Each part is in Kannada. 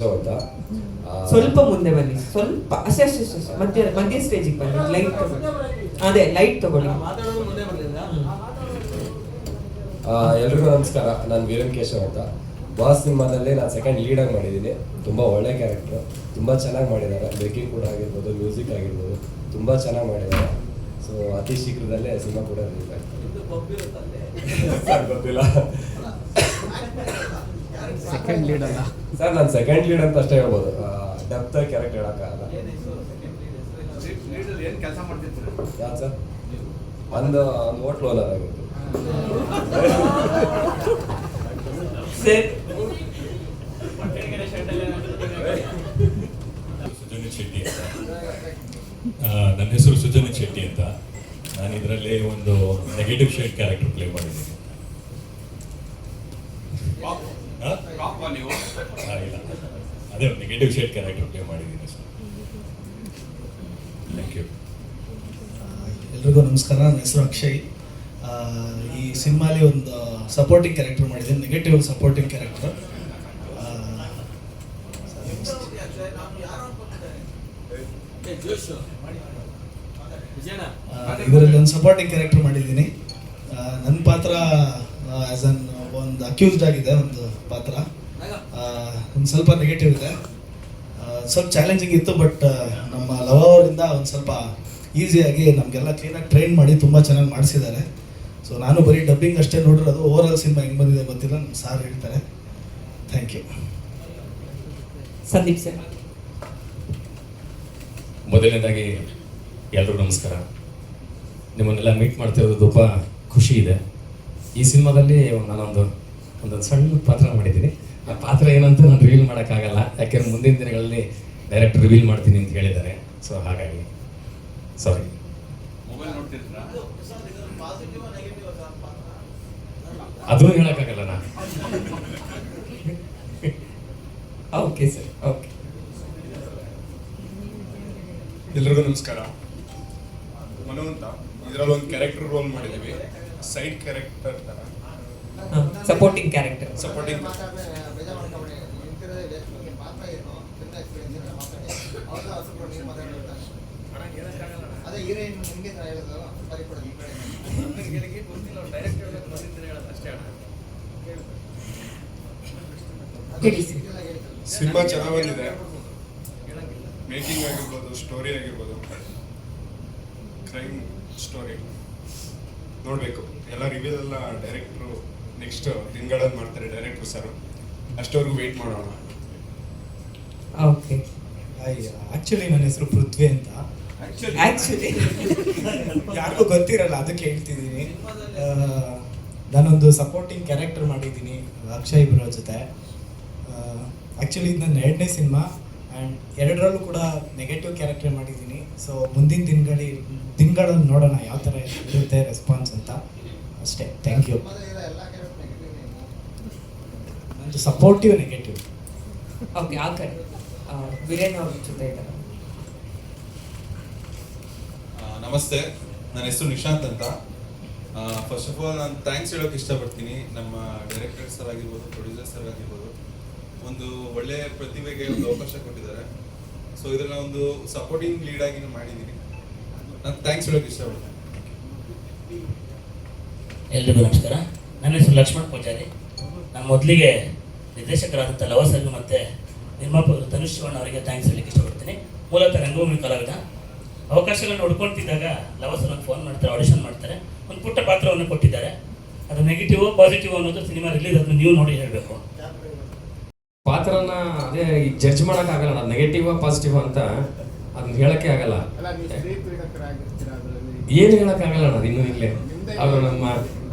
ಅಂತ ಸ್ವಲ್ಪ ಮುಂದೆ ಬನ್ನಿ. ಸ್ವಲ್ಪ ಅಷ್ಟೇ ಅಷ್ಟೇ ಅಷ್ಟೇ. ಮಧ್ಯ ಮಧ್ಯ ಸ್ಟೇಜಿಗೆ ಬನ್ನಿ. ಲೈಟ್ ತಗೊಳ್ಳಿ. ಅದೇ ಲೈಟ್ ತಗೊಳ್ಳಿ. ಆ, ಎಲ್ರಿಗೂ ನಮಸ್ಕಾರ. ನಾನು ವೀರನ್ ಕೇಶವ್ ಅಂತ. ಬಾಸ್ ಸಿನಿಮಾದಲ್ಲಿ ನಾನು ಸೆಕೆಂಡ್ ಲೀಡಾಗಿ ಮಾಡಿದ್ದೀನಿ ತುಂಬ ಒಳ್ಳೆ ಕ್ಯಾರೆಕ್ಟರ್ ತುಂಬ ಚೆನ್ನಾಗಿ ಮಾಡಿದ್ದಾರೆ ಬೇಕಿಂಗ್ ಕೂಡ ಆಗಿರ್ಬೋದು ಮ್ಯೂಸಿಕ್ ಆಗಿರ್ಬೋದು. ತುಂಬ ಚೆನ್ನಾಗಿ ಮಾಡಿದ್ದಾರೆ ಸೊ ಅತಿ ಶೀಘ್ರದಲ್ಲೇ ಸಿನಿಮಾ ಕೂಡ ರಿಲೀಸ್ ಆಗ್ತದೆ. ಗೊತ್ತಿಲ್ಲ. ಸೆಕೆಂಡ್ ಲೀಡ್ ಅಲ್ಲ. ಸರ್ ನಾನು ಸೆಕೆಂಡ್ ಲೀಡ್ ಅಂತ ಅಷ್ಟೇ ಹೇಳ್ಬೋದು. ಡೆಪ್ತ್ ಕ್ಯಾರೆಕ್ಟರ್ ಹೇಳೋಕ್ಕಾಗಲ್ಲ ಏನು ಕೆಲಸ ಮಾಡ್ತಿರ್ತೀರ ಯಾವ್ದು ಸರ್? ಒಂದು ಒಂದು ಹೋಟ್ಲ್ ಓನರ್ ಆಗಿತ್ತು. ಸುಜನಿ ಶೆಟ್ಟಿ ಅಂತ. ನನ್ನ ಹೆಸರು ಸುಜನ ಶೆಟ್ಟಿ ಅಂತ. ನಾನು ಇದರಲ್ಲಿ ಒಂದು ನೆಗೆಟಿವ್ ಶೇಡ್ ಕ್ಯಾರೆಕ್ಟರ್ ಪ್ಲೇ ಮಾಡಿದ್ದೀನಿ. ಅದೇ ಒಂದು ನೆಗೆಟಿವ್ ಶೇಡ್ ಕ್ಯಾರೆಕ್ಟರ್ ಪ್ಲೇ ಮಾಡಿದ್ದೀನಿ ಸರ್. ಥ್ಯಾಂಕ್ ಯು ಎಲ್ರಿಗೂ ನಮಸ್ಕಾರ. ನನ್ನ ಹೆಸರು ಅಕ್ಷಯ್. ಈ ಸಿನಿಮಾಲಿ ಒಂದು ಸಪೋರ್ಟಿಂಗ್ ಕ್ಯಾರೆಕ್ಟರ್ ಮಾಡಿದ್ದೀನಿ. ನೆಗೆಟಿವ್ ಸಪೋರ್ಟಿಂಗ್ ಕ್ಯಾರೆಕ್ಟರ್ ಇದರಲ್ಲಿ ಒಂದು ಸಪೋರ್ಟಿಂಗ್ ಕ್ಯಾರೆಕ್ಟರ್ ಮಾಡಿದ್ದೀನಿ. ನನ್ನ ಪಾತ್ರ ಆ್ಯಸ್ ಅನ್ ಒಂದು ಅಕ್ಯೂಸ್ಡ್ ಆಗಿದೆ ಒಂದು ಪಾತ್ರ. ಒಂದು ಸ್ವಲ್ಪ ನೆಗೆಟಿವ್ ಇದೆ. ಸ್ವಲ್ಪ ಚಾಲೆಂಜಿಂಗ್ ಇತ್ತು ಬಟ್ ನಮ್ಮ ಲವ ಅವರಿಂದ ಒಂದು ಸ್ವಲ್ಪ ಈಸಿಯಾಗಿ ನಮಗೆಲ್ಲ ಕ್ಲೀನಾಗಿ ಟ್ರೈನ್ ಮಾಡಿ ತುಂಬ ಚೆನ್ನಾಗಿ ಮಾಡಿಸಿದ್ದಾರೆ. ಸೊ ನಾನು ಬರೀ ಡಬ್ಬಿಂಗ್ ಅಷ್ಟೇ ನೋಡಿರೋದು. ಓವರ್ ಆಲ್ ಸಿನಿಮಾ ಹೆಂಗೆ ಬಂದಿದೆ ಗೊತ್ತಿಲ್ಲ ನಮ್ಮ ಸಾರ್ ಹೇಳ್ತಾರೆ. Thank you Sandeep sir. ಮೊದಲನೇದಾಗಿ ಎಲ್ರಿಗೂ ನಮಸ್ಕಾರ. ನಿಮ್ಮನ್ನೆಲ್ಲ ಮೀಟ್ ಮಾಡ್ತಿರೋದು ತುಂಬ ಖುಷಿ ಇದೆ. ಈ ಸಿನಿಮಾದಲ್ಲಿ ನಾನೊಂದು ಒಂದೊಂದು ಸಣ್ಣ ಪಾತ್ರ ಮಾಡಿದ್ದೀನಿ. ಆ ಪಾತ್ರ ಏನಂತ ನಾನು ರಿವೀಲ್ ಮಾಡೋಕ್ಕಾಗಲ್ಲ. ಯಾಕೆಂದ್ರೆ ಮುಂದಿನ ದಿನಗಳಲ್ಲಿ ಡೈರೆಕ್ಟ್ ರಿವೀಲ್ ಮಾಡ್ತೀನಿ ಅಂತ ಹೇಳಿದ್ದಾರೆ. ಸೊ ಹಾಗಾಗಿ ಸಾರಿ ಮೊಬೈಲ್ ನೋಡ್ತಿರ್ತೀರಾ ಅದೂ ಹೇಳೋಕ್ಕಾಗಲ್ಲ ನಾನು. ಓಕೆ ಸರ್ ಓಕೆ ಎಲ್ರಿಗೂ ನಮಸ್ಕಾರ. ಮನು ಅಂತ. ಇದರಲ್ಲಿ ಒಂದು ಕ್ಯಾರೆಕ್ಟರ್ ರೋಲ್ ಮಾಡಿದ್ದೀವಿ. ಸೈಡ್ ಕ್ಯಾರೆಕ್ಟರ್ ಥರ ಸಪೋರ್ಟಿಂಗ್ ಕ್ಯಾರೆಕ್ಟರ್ ಸಪೋರ್ಟಿಂಗ್ ಅದೇ ಹೀರೋಯಿನ್ ನಿಮಗೆ ಹೇಳಿದ್ರು ಸರಿ ಕೊಡಿ ಈ ಕಡೆ ಹೇಳಿ ಸರ್ ಇದೆಲ್ಲ ಹೇಳ್ತಾರೆ ಸಿನಿಮಾ ಚೆನ್ನಾಗಿದೆ. ಬಂದಿದೆ ಮೇಕಿಂಗ್ ಆಗಿರ್ಬೋದು ಸ್ಟೋರಿ ಆಗಿರ್ಬೋದು. Crime story. ನೋಡಬೇಕು. ಎಲ್ಲ ರಿವ್ಯೂ ಎಲ್ಲ ಡೈರೆಕ್ಟ್ರು ನೆಕ್ಸ್ಟ್ ತಿಂಗಳಲ್ಲಿ ಮಾಡ್ತಾರೆ ಡೈರೆಕ್ಟ್ರು ಸರ್ ಅಷ್ಟವರೆಗೂ ವೆಯ್ಟ್ ಮಾಡೋಣ. ಓಕೆ ಆ್ಯಕ್ಚುಲಿ ನನ್ನ ಹೆಸರು ಪೃಥ್ವಿ ಅಂತ. ಆಕ್ಚುಲಿ ಯಾರಿಗೂ ಗೊತ್ತಿರಲ್ಲ ಅದಕ್ಕೆ ಹೇಳ್ತಿದ್ದೀನಿ. ನಾನೊಂದು ಸಪೋರ್ಟಿಂಗ್ ಕ್ಯಾರೆಕ್ಟರ್ ಮಾಡಿದ್ದೀನಿ ಅಕ್ಷಯ್ ಬ್ರೋ ಜೊತೆ. ಆ್ಯಕ್ಚುಲಿ ಇದು ನನ್ನ ಎರಡನೇ ಸಿನಿಮಾ ಆ್ಯಂಡ್ ಎರಡರಲ್ಲೂ ಕೂಡ ನೆಗೆಟಿವ್ ಕ್ಯಾರೆಕ್ಟರ್ ಮಾಡಿದ್ದೀನಿ. ಸೊ ಮುಂದಿನ ದಿನಗಳಿ ದಿನಗಳಲ್ಲಿ ನೋಡೋಣ ಯಾವ ಥರ ಇರುತ್ತೆ ರೆಸ್ಪಾನ್ಸ್ ಅಂತ. ಅಷ್ಟೇ. ಥ್ಯಾಂಕ್ ಯು ನಂದು ಸಪೋರ್ಟಿವ್ ನೆಗೆಟಿವ್ ಓಕೆ ಆ ಕಡೆ ಬಿರಿಯಾನಿ ವೀರೇನ್ ಅವ್ರ ಜೊತೆ ಇದ್ದಾರೆ ಆ, ನಮಸ್ತೆ. ನನ್ನ ಹೆಸರು ನಿಶಾಂತ್ ಅಂತ. ಫಸ್ಟ್ ಆಫ್ ಆಲ್ ನಾನು ಥ್ಯಾಂಕ್ಸ್ ಹೇಳೋಕೆ ಇಷ್ಟಪಡ್ತೀನಿ. ನಮ್ಮ ಡೈರೆಕ್ಟರ್ ಸರ್ ಆಗಿರ್ಬೋದು ಪ್ರೊಡ್ಯೂಸರ್ ಸರ್ ಆಗಿರ್ಬೋದು, ಒಂದು ಒಳ್ಳೆ ಪ್ರತಿಭೆಗೆ ಒಂದು ಅವಕಾಶ ಕೊಟ್ಟಿದ್ದಾರೆ. ಸೊ ಇದನ್ನ ಒಂದು ಸಪೋರ್ಟಿಂಗ್ ಲೀಡ್ ಆಗಿ ಮಾಡಿದ್ದೀನಿ ನಾನು ಥ್ಯಾಂಕ್ಸ್ ಹೇಳೋಕೆ ಇಷ್ಟಪಡ್ತೀನಿ. ಎಲ್ರಿಗೂ ನಮಸ್ಕಾರ. ನನ್ನ ಹೆಸರು ಲಕ್ಷ್ಮಣ್ ಪೂಜಾರಿ. ನಾನು ಮೊದಲಿಗೆ ನಿರ್ದೇಶಕರಾದಂಥ ಲವ ಸರ್ ಮತ್ತು ನಿರ್ಮಾಪಕರು ತನುಷ್ ಶಿವಣ್ಣ ಅವರಿಗೆ ಥ್ಯಾಂಕ್ಸ್ ಹೇಳಲಿಕ್ಕೆ ಇಷ್ಟಪಡ್ತೀನಿ. ಮೂಲತಃ ರಂಗಭೂಮಿ ಕಲಾವಿದ ಅವಕಾಶಗಳನ್ನ ಹುಡ್ಕೊಳ್ತಿದ್ದಾಗ ಲವಸನ ಫೋನ್ ಮಾಡ್ತಾರೆ ಆಡಿಷನ್ ಮಾಡ್ತಾರೆ. ಒಂದು ಪುಟ್ಟ ಪಾತ್ರವನ್ನು ಕೊಟ್ಟಿದ್ದಾರೆ. ಅದು ನೆಗೆಟಿವ್ ಪಾಸಿಟಿವ್ ಅನ್ನೋದು ಸಿನಿಮಾ ರಿಲೀಸ್ ಅದನ್ನು ನೀವು ನೋಡಿ ಹೇಳಬೇಕು. ಪಾತ್ರನ ಅದೇ ಜಡ್ಜ್ ಮಾಡೋಕ್ಕಾಗಲ್ಲ ಅದು ನೆಗೆಟಿವ್ ಪಾಸಿಟಿವ್ ಅಂತ ಅದನ್ನ ಹೇಳಕ್ಕೆ ಆಗಲ್ಲ. ಅಲ್ಲ ನೀವು ಸ್ತ್ರೀ ಪೀಡಕರಾಗಿರ್ತೀರ ಅದರಲ್ಲಿ? ಏನು ಹೇಳಕ್ಕಾಗಲ್ಲ ಅದು ಇನ್ನೂ ಇಲ್ಲೇ. ಅವರು ನಮ್ಮ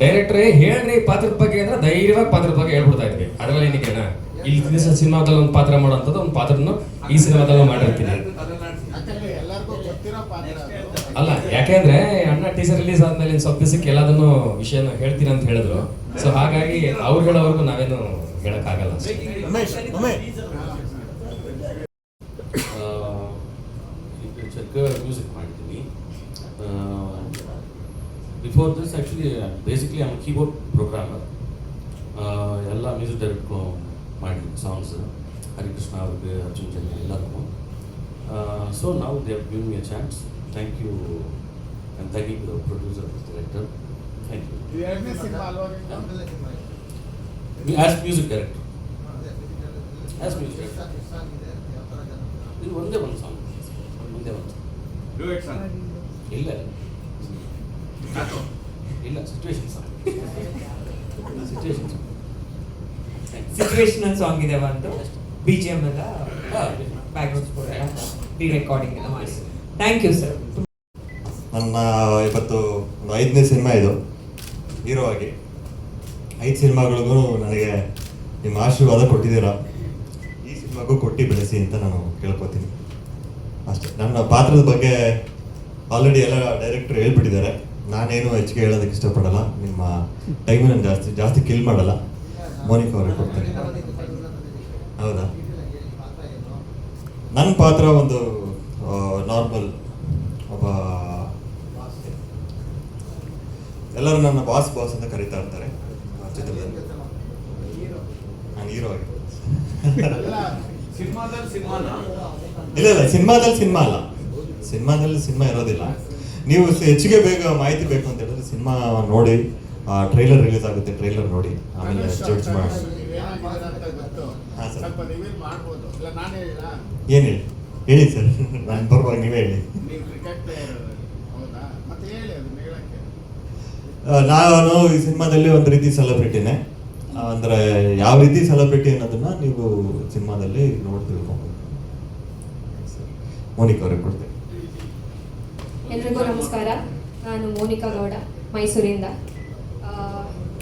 ಡೈರೆಕ್ಟ್ರೇ ಹೇಳ್ರಿ ಪಾತ್ರದ ಬಗ್ಗೆ ಅಂದ್ರೆ ಧೈರ್ಯವಾಗಿ ಪಾತ್ರದ ಬಗ್ಗೆ ಹೇಳ್ಬಿಡ್ತಾ ಇದ್ವಿ. ಅದರಲ್ಲಿ ಏನಕ್ಕೆ ಅಣ್ಣ? ಇಲ್ಲಿ ದಿವಸ ಸಿನಿಮಾದಲ್ಲಿ ಒಂದು ಪಾತ್ರ ಮಾಡೋಂಥದ್ದು ಒಂದು ಪಾತ್ರನ ಈ ಸಿನಿಮಾದಲ್ಲಿ ಮಾಡಿರ್ತೀನಿ ಯಾಕಂದ್ರೆ ಎಲ್ಲರಿಗೂ ಗೊತ್ತಿರೋ ಪಾತ್ರ ಅದು. ಅಲ್ಲ ಯಾಕೆಂದ್ರೆ ಅಣ್ಣ ಟೀಸರ್ ರಿಲೀಸ್ ಆದ್ಮೇಲೆ ಸ್ವಲ್ಪ ದಿವಸಕ್ಕೆ ಎಲ್ಲದನ್ನು ವಿಷಯನ ಹೇಳ್ತೀನಿ ಅಂತ ಹೇಳಿದ್ರು. ಸೊ ಹಾಗಾಗಿ ಅವ್ರು ಹೇಳೋವರೆಗೂ ನಾವೇನು ಹೇಳಕ್ಕಾಗಲ್ಲ ಮ್ಯೂಸಿಕ್ ಮಾಡಿದ್ದೀನಿ. ಬಿಫೋರ್ ದಿಸ್ ಆ್ಯಕ್ಚುಲಿ ಬೇಸಿಕ್ಲಿ ಅವ್ನು ಕೀಬೋರ್ಡ್ ಪ್ರೋಗ್ರಾಮರ್ ಎಲ್ಲ ಮ್ಯೂಸಿಕ್ ಡೈರೆಕ್ಟ್ ಮಾಡಿದ್ವಿ ಸಾಂಗ್ಸ್ ಹರಿಕೃಷ್ಣ ಅವ್ರಿಗೆ ಅರ್ಜುನ್ ಜನ್ಯ ಎಲ್ಲರಿಗೂ ಸೊ ನಾವು they have give me a chance thank you and thanking the producer director thank you ಇದು ಎರಡನೇ ಸಿನಿಮಾ ಅಲ್ವಾ ನಿಮ್ದು? ಮೊದಲನೇ cinema as music director As music. ಎಷ್ಟು ಸಾಂಗ್- ಎಷ್ಟು ಸಾಂಗ್ ಇದೆ? ಯಾವ ಥರ ಜನ? ಇದು ಒಂದೇ ಒಂದು ಸಾಂಗ್ ಒಂದೇ ಒಂದು ಡ್ಯೂಯೆಟ್ ಸಾಂಗ್ ಇಲ್ಲ ಯಾಕೋ ಇಲ್ಲ situation song situation song situational song ಇದೆ ಒಂದು ಬಿ ಜಿ ಎಮ್ ಎಲ್ಲ ಥ್ಯಾಂಕ್ ಯು ಸರ್ ನನ್ನ ಇವತ್ತು ಒಂದು ಐದನೇ ಸಿನಿಮಾ ಇದು. ಹೀರೋ ಆಗಿ. ಐದು ಸಿನಿಮಾಗಳಿಗೂ ನನಗೆ ನಿಮ್ಮ ಆಶೀರ್ವಾದ ಕೊಟ್ಟಿದ್ದೀರಾ? ಈ ಸಿನಿಮಾಗೂ ಕೊಟ್ಟು ಬೆಳೆಸಿ ಅಂತ ನಾನು ಕೇಳ್ಕೊತೀನಿ. ಅಷ್ಟೇ. ನನ್ನ ಪಾತ್ರದ ಬಗ್ಗೆ ಆಲ್ರೆಡಿ ಎಲ್ಲ ಡೈರೆಕ್ಟರ್ ಹೇಳ್ಬಿಟ್ಟಿದ್ದಾರೆ. ನಾನೇನು ಹೆಚ್ಚಿಗೆ ಹೇಳೋದಕ್ಕೆ ಇಷ್ಟಪಡಲ್ಲ. ನಿಮ್ಮ ಟೈಮನ್ನು ಜಾಸ್ತಿ ಜಾಸ್ತಿ ಕಿಲ್ ಮಾಡಲ್ಲ. ಮೋನಿಕಾ ಅವರೇ ಕೊಡ್ತೀನಿ. ಹೌದಾ? ನನ್ನ ಪಾತ್ರ ಒಂದು ನಾರ್ಮಲ್ ಒಬ್ಬ ಎಲ್ಲರೂ ನನ್ನ ಬಾಸ್ ಬಾಸ್ ಅಂತ ಕರೀತಾ ಇರ್ತಾರೆ. ಚಿತ್ರದಲ್ಲಿ. ನಾನು ಹೀರೋ ಇಲ್ಲ ಇಲ್ಲ, ಸಿನಿಮಾದಲ್ಲಿ ಸಿನಿಮಾ ಅಲ್ಲ. ಸಿನಿಮಾದಲ್ಲಿ ಸಿನಿಮಾ ಇರೋದಿಲ್ಲ. ನೀವು ಹೆಚ್ಚಿಗೆ ಬೇಗ ಮಾಹಿತಿ ಬೇಕು ಅಂತ ಹೇಳಿದ್ರೆ ಸಿನಿಮಾ ನೋಡಿ ಟ್ರೈಲರ್ ರಿಲೀಸ್ ಆಗುತ್ತೆ ಟ್ರೈಲರ್ ನೋಡಿ. ಆಮೇಲೆ ಜಡ್ಜ್ ಮಾಡಿ. ಏನು ಹೇಳಿ? ಹೇಳಿ ಸರ್. ನಾನು ಬರುವಾಗ ನೀವೇ ಹೇಳಿ. ನಾನು ಈ ಸಿನಿಮಾದಲ್ಲಿ ಒಂದು ರೀತಿ ಸೆಲೆಬ್ರಿಟಿನೇ ಅಂದ್ರೆ ಯಾವ ರೀತಿ ಸೆಲೆಬ್ರಿಟಿ ಅನ್ನೋದನ್ನ ನೀವು ಸಿನಿಮಾದಲ್ಲಿ ನೋಡಿ ತಿಳ್ಕೊಬೋದು ಮೋನಿಕಾ ಅವ್ರಿಗೆ ಕೊಡ್ತೇನೆ. ಎಲ್ರಿಗೂ ನಮಸ್ಕಾರ. ನಾನು ಮೋನಿಕಾ ಗೌಡ ಮೈಸೂರಿಂದ. ಇದೆಲ್ಲರನ್ನೂ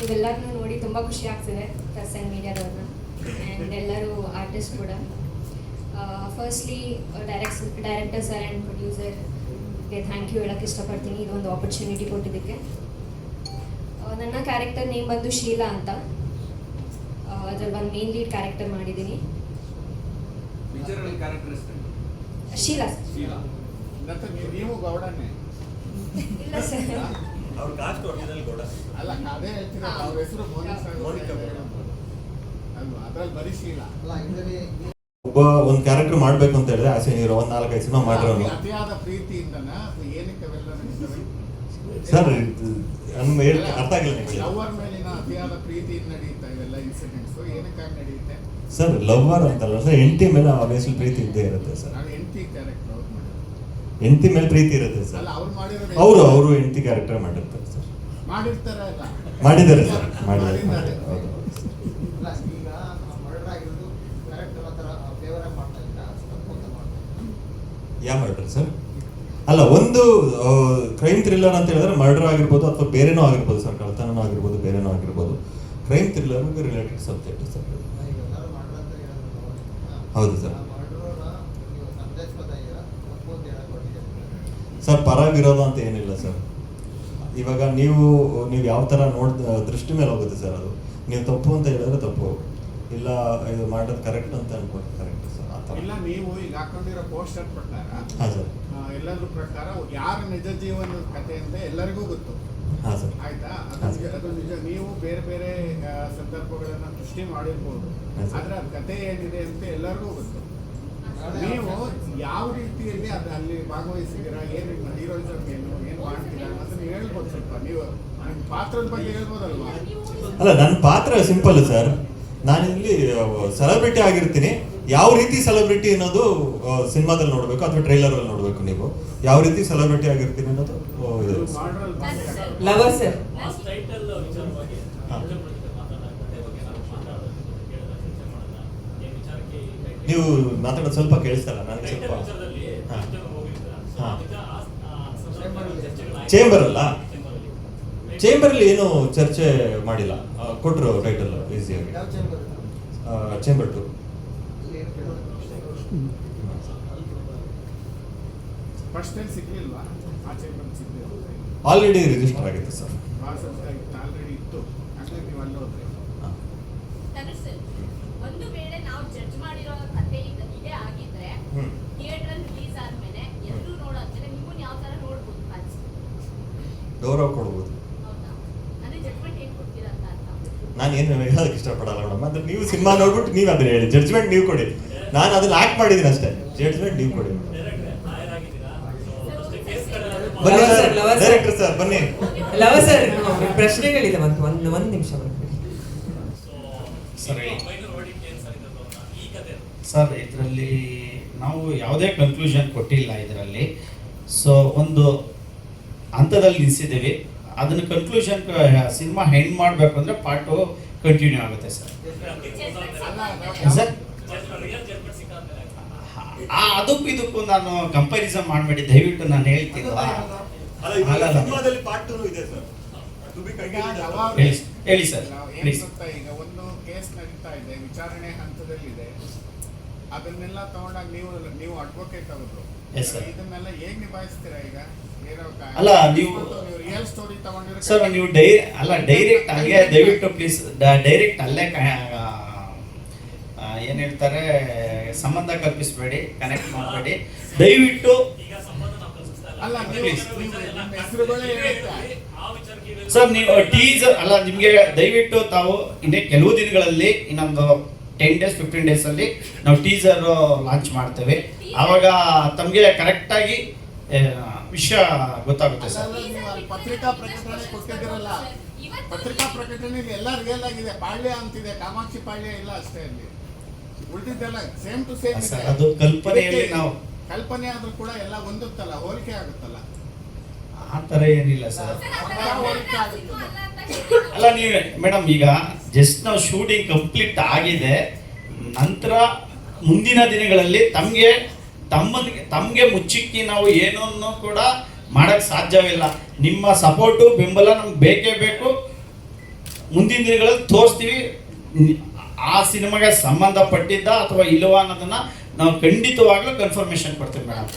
ಇವೆಲ್ಲರನ್ನೂ ನೋಡಿ ತುಂಬ ಖುಷಿ ಆಗ್ತಿದೆ. ಪ್ರೆಸ್ ಆ್ಯಂಡ್ ಮೀಡಿಯಾದವ್ರನ್ನ ಆ್ಯಂಡ್ ಎಲ್ಲರೂ ಆರ್ಟಿಸ್ಟ್ ಕೂಡ. Firstly direct director sir and ಪ್ರೊಡ್ಯೂಸರ್ಗೆ thank you ಹೇಳೋಕ್ಕೆ ಇಷ್ಟಪಡ್ತೀನಿ. ಇದೊಂದು ಆಪರ್ಚುನಿಟಿ ಕೊಟ್ಟಿದ್ದಕ್ಕೆ. ನನ್ನ ಕ್ಯಾರೆಕ್ಟರ್ ನೇಮ್ ಬಂದು ಶೀಲಾ ಅಂತ. ಅದ್ರಲ್ಲಿ ಬಂದು ಮೇನ್ ಲೀಡ್ ಕ್ಯಾರೆಕ್ಟರ್ ಮಾಡಿದ್ದೀನಿ. ಶೀಲಾ. ಇಲ್ಲ ಸರ್. ಅವ್ರ ಕಾಸ್ಟ್ ಒರಿಜಿನಲ್ ಅಲ್ಲ ಅದೇ ಅವ್ರ ಹೆಸರು ಮೋನಿಕಾ ಒಬ್ಬ ಒಂದು ಕ್ಯಾರೆಕ್ಟರ್ ಮಾಡ್ಬೇಕು ಅಂತ ಹೇಳಿದ್ರೆ ಆಸೆ ನೀರು ಒಂದ್ ನಾಲ್ಕೈದು ಸಿನಿಮಾ ಮಾಡಿರೋನು. ಸರ್ ನನ್ನ ಹೇಳಿ ಅರ್ಥ ಆಗಿಲ್ಲ ನಿಮಗೆ. ಲವರ್ ಮೇಲಿನ ಅತಿಯಾದ ಪ್ರೀತಿಯಿಂದ ನಡೀತಾ ಇವೆಲ್ಲ ಇನ್ಸಿಡೆಂಟ್ಸ್ ಏನಕ್ಕಾಗಿ ನಡೆಯುತ್ತೆ? ಸರ್ ಲವರ್ ಅಂತಲ್ಲ ಸರ್ ಹೆಂಡತಿ ಮೇಲೆ ಆಬ್ವಿಯಸ್ಲಿ ಪ್ರೀತಿ ಇದ್ದೇ ಇರುತ್ತೆ ಸರ್. ನಾನು ಹೆಂಡತಿ ಮೇಲೆ ಪ್ರೀತಿ ಇರುತ್ತೆ ಸರ್. ಅಲ್ಲ ಅವ್ರು ಅವರು ಅವರು ಹೆಂಡತಿ ಕ್ಯಾರೆಕ್ಟರ್ ಮಾಡಿರ್ತಾರೆ ಸರ್. ಮಾಡಿರ್ತಾರೆ ಅಲ್ಲ. ಮಾಡಿದ್ದಾರೆ ಸರ್. ಮಾಡಿದ್ದಾರೆ ಮಾಡಿದ್ದಾರೆ ಹೌದು ಅಲ್ಲ ಈಗ ಮರ್ಡರ್ ಆಗಿರೋದು ಕ್ಯಾರೆಕ್ಟರ್ ಆ ಥರ ಫೇವರ್ ಆಗಿ ಮಾಡ್ತಾ ಇಲ್ಲ ತಪ್ಪು ಅಂತ ಮಾಡ್ತಾ ಯಾವ ಮರ್ಡರ್ ಸರ್? ಅಲ್ಲ ಒಂದು ಕ್ರೈಮ್ ಥ್ರಿಲ್ಲರ್ ಅಂತ ಹೇಳಿದ್ರೆ ಮರ್ಡರ್ ಆಗಿರ್ಬೋದು ಅಥವಾ ಬೇರೆನೋ ಆಗಿರ್ಬೋದು ಸರ್ ಕಳ್ತನನೋ ಆಗಿರ್ಬೋದು ಬೇರೆನೋ ಆಗಿರ್ಬೋದು. ಕ್ರೈಮ್ ಥ್ರಿಲ್ಲರ್ಗೆ ರಿಲೇಟೆಡ್ ಸಬ್ಜೆಕ್ಟ್ ಸರ್. ಹೌದು ಸರ್. ಸರ್ ಪರ ವಿರೋಧ ಅಂತ ಏನಿಲ್ಲ ಸರ್. ಇವಾಗ ನೀವು ನೀವು ಯಾವ ಥರ ನೋಡ್ ದೃಷ್ಟಿ ಮೇಲೆ ಹೋಗುತ್ತೆ ಸರ್ ಅದು? ನೀವು ತಪ್ಪು ಅಂತ ಹೇಳಿದ್ರೆ ತಪ್ಪು. ಇಲ್ಲ ಇದು ಮಾಡೋದು ಕರೆಕ್ಟ್ ಅಂತ ಅನ್ಕೊಂಡು ಕರೆಕ್ಟ್ ಸರ್. ಇಲ್ಲ ನೀವು ಈಗ ಹಾಕೊಂಡಿರೋ ಪೋಸ್ಟರ್ ಪ್ರಕಾರ ಹಾಂ ಸರ್ ಆ, ಪ್ರಕಾರ ಯಾರ ನಿಜ ಜೀವನದ ಕಥೆ ಅಂತ ಎಲ್ಲರಿಗೂ ಗೊತ್ತು. ಹಾಂ ಸರ್ ಆಯ್ತಾ? ಅದು ನಿಜ- ನೀವು ಬೇರೆ ಬೇರೆ ಸಂದರ್ಭಗಳನ್ನ ಸೃಷ್ಟಿ ಮಾಡಿರ್ಬೋದು. ಆದ್ರೆ ಅದ್ ಕಥೆ ಏನಿದೆ ಅಂತ ಎಲ್ಲರಿಗೂ ಗೊತ್ತು. ನೀವು ಯಾವ ರೀತಿಯಲ್ಲಿ ಅದು ಅಲ್ಲಿ ಭಾಗವಹಿಸಿದ್ದೀರಾ ಏನು ಹೀರೋಯಿಸಮ್ ಏನು ಏನು ಮಾಡ್ತೀರಾ ಅದನ್ನ ಹೇಳ್ಬೋದು ಸ್ವಲ್ಪ. ನೀವು ಪಾತ್ರದ ಬಗ್ಗೆ ಹೇಳ್ಬೋದಲ್ವಾ? ಅಲ್ಲ ನನ್ನ ಪಾತ್ರ ಸಿಂಪಲ್ ಸರ್. ನಾನು ಇಲ್ಲಿ ಸೆಲೆಬ್ರಿಟಿ ಆಗಿರ್ತೀನಿ. ಯಾವ ರೀತಿ ಸೆಲೆಬ್ರಿಟಿ ಅನ್ನೋದು ಸಿನಿಮಾದಲ್ಲಿ ನೋಡಬೇಕು ಅಥವಾ ಟ್ರೈಲರ್ ಅಲ್ಲಿ ನೋಡಬೇಕು ನೀವು? ಯಾವ ರೀತಿ ಸೆಲೆಬ್ರಿಟಿ ಆಗಿರ್ತೀನಿ ಅನ್ನೋದು ಇದು. ಲವರ್ ಸರ್ ನೀವು ಮಾತಾಡೋದು ಸ್ವಲ್ಪ ಕೇಳಿಸ್ತಲ್ಲ ನನಗೆ ಸ್ವಲ್ಪ. ಚೇಂಬರ್ ಚರ್ಚೆಗಳು ಚೇಂಬರ್ ಅಲ್ಲಿ? ಚೇಂಬರಲ್ಲಿ ಏನು ಚರ್ಚೆ ಮಾಡಿಲ್ಲ? ಕೊಟ್ರು ಟೈಟಲ್ ಈಸಿಯಾಗಿ. ಚೇಂಬರ್ ಟು ಆಲ್ರೆಡಿ ರಿಜಿಸ್ಟರ್ ಆಗಿತ್ತು ಸರ್. ಒಂದು ವೇಳೆ ನಾವು ಜಡ್ಜ್ ಮಾಡಿರೋ ಕಥೆ ಇದ- ಆಗಿದ್ರೆ. ಥಿಯೇಟರ್ ರಿಲೀಸ್ ಆದ್ಮೇಲೆ ಎಲ್ಲರೂ ನೋಡೋ ಯಾವ ತರ ನೋಡ್ಬೋದು? ಕೊಡ್ಬೋದು ಹೌದಾ ಅಂದ್ರೆ ಜಡ್ಜ್ಮೆಂಟ್ ಏನ್ ಕೊಡ್ತೀರಾ ಅಂತ ಅರ್ಥ ನಾನು ಏನು ಹೇಳೋದಕ್ಕೆ ಇಷ್ಟಪಡಲ್ಲ ಮೇಡಮ್. ಅಂದ್ರೆ ನೀವು ಸಿನಿಮಾ ನೋಡ್ಬಿಟ್ಟು ನೀವು ಅದನ್ನ ಹೇಳಿ. ಜಡ್ಜ್ಮೆಂಟ್ ನೀವು ಕೊಡಿ. ನಾನು ಅದನ್ನ ಆಕ್ಟ್ ಮಾಡಿದ್ದೀನಿ ಅಷ್ಟೇ. ಜಡ್ಜ್ಮೆಂಟ್ ನೀವು ಕೊಡಿ ಬನ್ನಿ ಲವ ಸರ್. ಡೈರೆಕ್ಟರ್ ಸರ್ ಬನ್ನಿ. ಲವ ಸರ್ ಪ್ರಶ್ನೆಗಳಿದೆ ಒಂದು ಒಂದು ಒಂದು ನಿಮಿಷ ಬರ್ಬಿಡಿ ಸರ್. ಸರ್ ಇದರಲ್ಲಿ ನಾವು ಯಾವುದೇ ಕನ್ಕ್ಲೂಷನ್ ಕೊಟ್ಟಿಲ್ಲ ಇದರಲ್ಲಿ. ಸೊ ಒಂದು ಹಂತದಲ್ಲಿ ನಿಲ್ಸಿದ್ದೀವಿ. ಅದನ್ನು ಕನ್ಕ್ಲೂಷನ್ ಸಿನಿಮಾ ಹೆಂಡ್ ಮಾಡಬೇಕು ಅಂದರೆ ಪಾರ್ಟು ಕಂಟಿನ್ಯೂ ಆಗುತ್ತೆ ಸರ್. ಸರ್ ಆ ಅದಕ್ಕೂ ಇದಕ್ಕೂ ನಾನು ಕಂಪ್ಯಾರಿಸನ್ ಮಾಡಬೇಡಿ ದಯವಿಟ್ಟು ನಾನು ಹೇಳ್ತೀನಿ. ಹೇಳಿ ಸರ್ ಈಗ ಒಂದು ಕೇಸ್ ನಡೀತಾ ಇದೆ ವಿಚಾರಣೆ ಹಂತದಲ್ಲಿದೆ. ಅದನ್ನೆಲ್ಲ ತಗೊಂಡಾಗ ನೀವು ನೀವು ಅಡ್ವೊಕೇಟ್ ಅವರು. ಇದನ್ನೆಲ್ಲ ಹೇಗೆ ನಿಭಾಯಿಸ್ತೀರಾ ಈಗ? ಅಲ್ಲ, ನೀವು- ಸರ್ ನೀವು ಡೈ ಅಲ್ಲ ಡೈರೆಕ್ಟ್ ಹಂಗೆ ದಯವಿಟ್ಟು ಪ್ಲೀಸ್ ಡೈರೆಕ್ಟ್ ಅಲ್ಲೇ ಏನ್ ಹೇಳ್ತಾರೆ ಸಂಬಂಧ ಕಲ್ಪಿಸಬೇಡಿ ಕನೆಕ್ಟ್ ಮಾಡಬೇಡಿ. ದಯವಿಟ್ಟು ಅಲ್ಲ ಸರ್ ನೀವು ಟೀಸರ್ ಅಲ್ಲ ನಿಮಗೆ ದಯವಿಟ್ಟು ತಾವು ಇನ್ನೇ ಕೆಲವು ದಿನಗಳಲ್ಲಿ ಇನ್ನೊಂದು ಟೆನ್ ಡೇಸ್ ಫಿಫ್ಟೀನ್ ಡೇಸ್ ಅಲ್ಲಿ ನಾವು ಟೀಸರ್ ಲಾಂಚ್ ಮಾಡ್ತೇವೆ. ಆವಾಗ ತಮಗೆ ಕರೆಕ್ಟಾಗಿ ವಿಷಯ ಗೊತ್ತಾಗುತ್ತೆ ಸರ್. ಪತ್ರಿಕಾ ಪ್ರಕಟಣೆ ಕೊಟ್ಟಿದ್ದೀರಲ್ಲ ಪತ್ರಿಕಾ ಪ್ರಕಟಣೆ ಎಲ್ಲ ರಿಯಲ್ ಆಗಿದೆ. ಪಾಳ್ಯ ಅಂತಿದೆ ಕಾಮಾಕ್ಷಿ ಪಾಳ್ಯ ಇಲ್ಲ ಅಷ್ಟೇ ಅಲ್ಲಿ. ಉಳಿದಿದ್ದೆಲ್ಲ ಸೇಮ್ ಟು ಸೇಮ್ ಸರ್, ಅದು ಕಲ್ಪನೆಯಲ್ಲಿ ನಾವು- ಕಲ್ಪನೆ ಆದ್ರೂ ಕೂಡ ಎಲ್ಲ ಒಂದುತ್ತಲ್ಲ ಹೋಲಿಕೆ ಆಗುತ್ತಲ್ಲ. ಆ ಥರ ಏನಿಲ್ಲ ಸರ್. ಹೋಲಿಕೆ ಆಗುತ್ತಲ್ಲ. ಅಲ್ಲ ನೀವು ಮೇಡಮ್ ಈಗ ಜಸ್ಟ್ ನಾವು ಶೂಟಿಂಗ್ ಕಂಪ್ಲೀಟ್ ಆಗಿದೆ ನಂತರ ಮುಂದಿನ ದಿನಗಳಲ್ಲಿ ತಮಗೆ ತಮ್ಮನಿಗೆ, ತಮಗೆ ಮುಚ್ಚಿಕ್ಕಿ ನಾವು ಏನನ್ನು ಕೂಡ ಮಾಡಕ್ಕೆ ಸಾಧ್ಯವಿಲ್ಲ. ನಿಮ್ಮ ಸಪೋರ್ಟು, ಬೆಂಬಲ ನಮ್ಗೆ ಬೇಕೇ ಬೇಕು. ಮುಂದಿನ ದಿನಗಳಲ್ಲಿ ತೋರಿಸ್ತೀವಿ. ಆ ಸಿನಿಮಾಗೆ ಸಂಬಂಧಪಟ್ಟಿದ್ದ ಅಥವಾ ಇಲ್ಲವಾ ಅನ್ನೋದನ್ನು ನಾವು ಖಂಡಿತವಾಗ್ಲೂ ಕನ್ಫರ್ಮೇಶನ್ ಕೊಡ್ತೀವಿ ಮೇಡಮ್